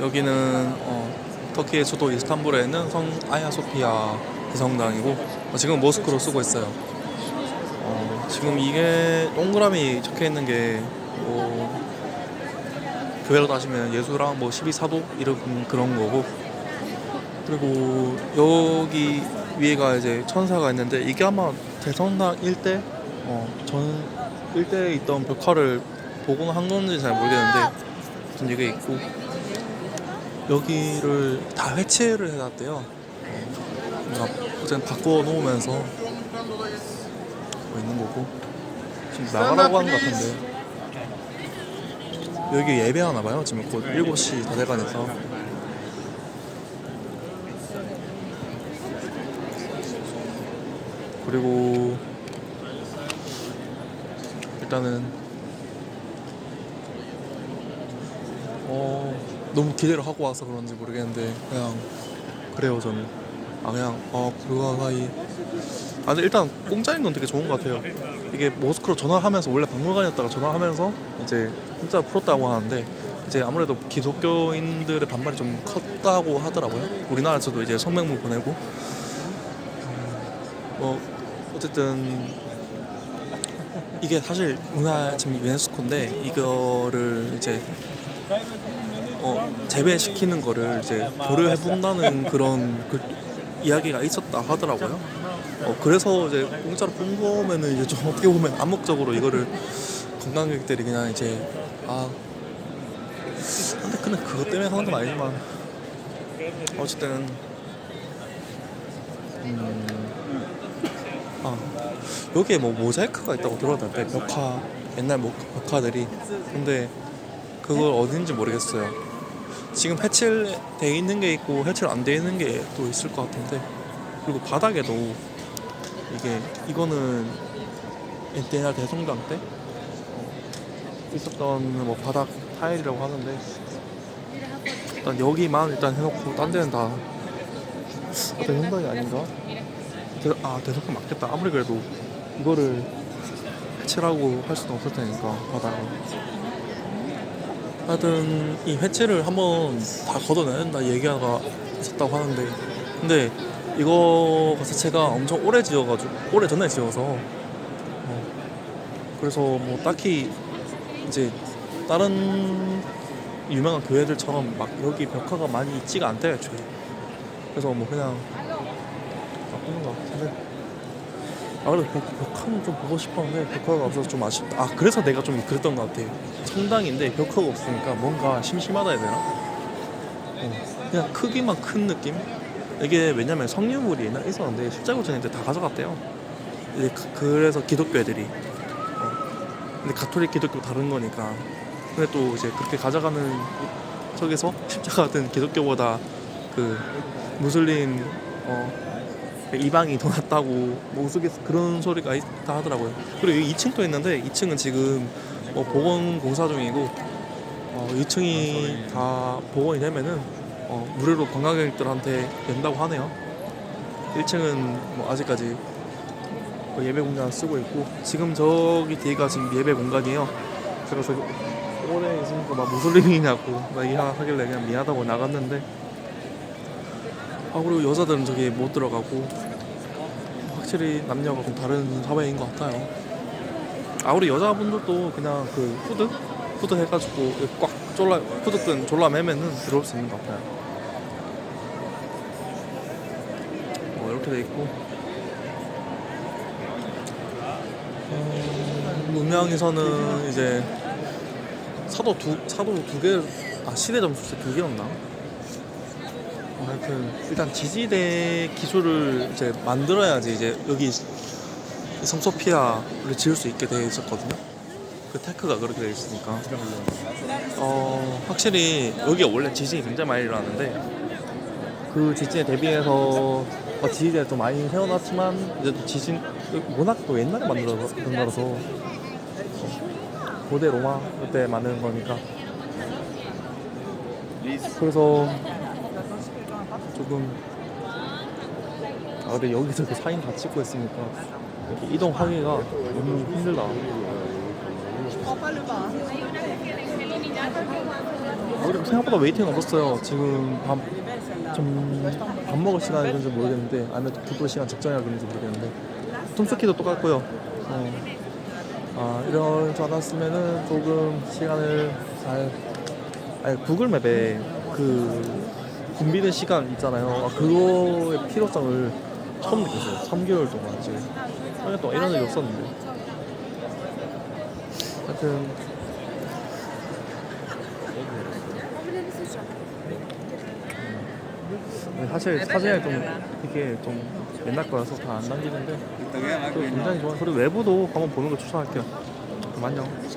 여기는 어, 터키의 수도 이스탄불에 있는 성 아야소피아 대성당이고 어, 지금 모스크로 쓰고 있어요. 어, 지금 이게 동그라미 적혀 있는 게 뭐, 교회로 따지면 예수랑 뭐 12사도 이런 그런 거고 그리고 여기 위에가 이제 천사가 있는데 이게 아마 대성당 일대 어, 전 일대에 있던 벽화를 복원한 건지 잘 모르겠는데 이게 있고 여기를 다 회치를 해놨대요. 어쨌든 바꿔 놓으면서 뭐 있는 거고 지금 나가라고 하는 것 같은데 여기 예배하나 봐요. 지금 곧 7시 다 돼가니까 그리고 일단은 어 너무 기대를 하고 와서 그런지 모르겠는데 그냥 그래요 저는. 아 그냥 어 불가사의 아 근데 일단 공짜인 건 되게 좋은 것 같아요. 이게 모스크로 전화하면서 원래 박물관이었다가 전화하면서 이제 공짜 풀었다고 하는데 이제 아무래도 기독교인들의 반발이 좀 컸다고 하더라고요. 우리나라에서도 이제 성명문 보내고. 뭐 어쨌든 이게 사실 문화 지금 유네스코인데 이거를 이제 어, 재배시키는 거를 이제 고려해 본다는 그런 그 이야기가 있었다 하더라고요. 어, 그래서 이제 공짜로 본 거면은 이제 좀 어떻게 보면 암묵적으로 이거를 관광객들이 그냥 이제 아 근데 그는 그것 때문에 하는 건 아니지만 어쨌든 음, 아 여기에 뭐 모자이크가 있다고 들었는데 벽화 옛날 뭐 벽화들이 근데 그걸 어딘지 모르겠어요. 지금 해칠돼 있는 게 있고 해칠 안돼 있는 게 또 있을 것 같은데 그리고 바닥에도 이게 이거는 옛날 대성당 때 어, 있었던 뭐 바닥 타일이라고 하는데 일단 여기만 일단 해놓고 딴 데는 다 아, 대성당이 아닌가? 대, 아 대성당 맞겠다 아무리 그래도 이거를 해칠하고 할 수는 없을 테니까 바닥을 하여튼 이 회치를 한번 다 걷어내야 된다 얘기가 있었다고 하는데 근데 이거 자체가 엄청 오래 지어가지고 오래 전에 지어서 어, 그래서 뭐 딱히 이제 다른 유명한 교회들처럼 막 여기 벽화가 많이 있지가 않대요 애초에. 그래서 뭐 그냥 바꾸는 것 같은데 아 그래도 벽, 벽화는 좀 보고 싶었는데 벽화가 없어서 좀 아쉽다. 아 그래서 내가 좀 그랬던 것 같아 성당인데 벽화가 없으니까 뭔가 심심하다 해야 되나? 어, 그냥 크기만 큰 느낌? 이게 왜냐면 성유물이 옛날에 있었는데 십자가 전에 다 가져갔대요 이제 그- 그래서 기독교 애들이 어, 근데 가톨릭 기독교 다른 거니까 근데 또 이제 그렇게 가져가는 쪽에서 십자가 같은 기독교보다 그 무슬림 어 이방이 더 낫다고 뭐 우스갯 그런 소리가 있다 하더라고요. 그리고 여기 2층도 있는데 2층은 지금 뭐 복원 공사 중이고 어 2층이 다 복원이 되면은 어 무료로 관광객들한테 된다고 하네요. 1층은 뭐 아직까지 뭐 예배 공간 쓰고 있고 지금 저기 뒤가 지금 예배 공간이에요. 그래서 오래 있으니까 막 무슬림이냐고 막 이야기하길래 그냥 미안하다고 나갔는데 아 그리고 여자들은 저기 못 들어가고 확실히 남녀가 좀 다른 사회인 것 같아요. 아 우리 여자분들도 그냥 그 후드 후드 해가지고 꽉 졸라 후드끈 졸라 매면은 들어올 수 있는 것 같아요. 뭐 이렇게 돼 있고 음, 문명에서는 이제 사도 두 사도 두 개, 아 시대 점수 두 개였나? 어, 하여튼 일단 지지대 기술을 이제 만들어야지 이제 여기 성소피아를 지을 수 있게 돼 있었거든요. 그 테크가 그렇게 돼 있으니까. 어 확실히 여기가 원래 지진이 굉장히 많이 일어나는데 그 지진에 대비해서 어, 지지대를 좀 많이 세워놨지만 이제 또 지진 워낙 또 옛날에 만들어서 만들어서 어, 고대 로마 그때 만드는 거니까 그래서 조금 아 근데 여기서 그 사인 다 찍고 있으니까 이렇게 이동하기가 너무 힘들다 오히려 생각보다 웨이팅은 없었어요. 지금 밥, 좀, 밥 먹을 시간인지 모르겠는데, 아니면 부도 시간 적정이라 그런지 모르겠는데, 톰스키도 똑같고요. 어, 아, 이럴 줄 알았으면은 조금 시간을 잘, 아니, 구글맵에 그, 붐비는 시간 있잖아요. 아, 그거의 필요성을 처음 느꼈어요. 3개월 동안 지금. 3년 동안 이런 일이 없었는데. 하여튼, 근데 사실 사진을 좀 이게 좀 옛날 거라서 다 안 남기는데 또 굉장히 좋아. 그리고 외부도 한번 보는 걸 추천할게요. 그럼 안녕.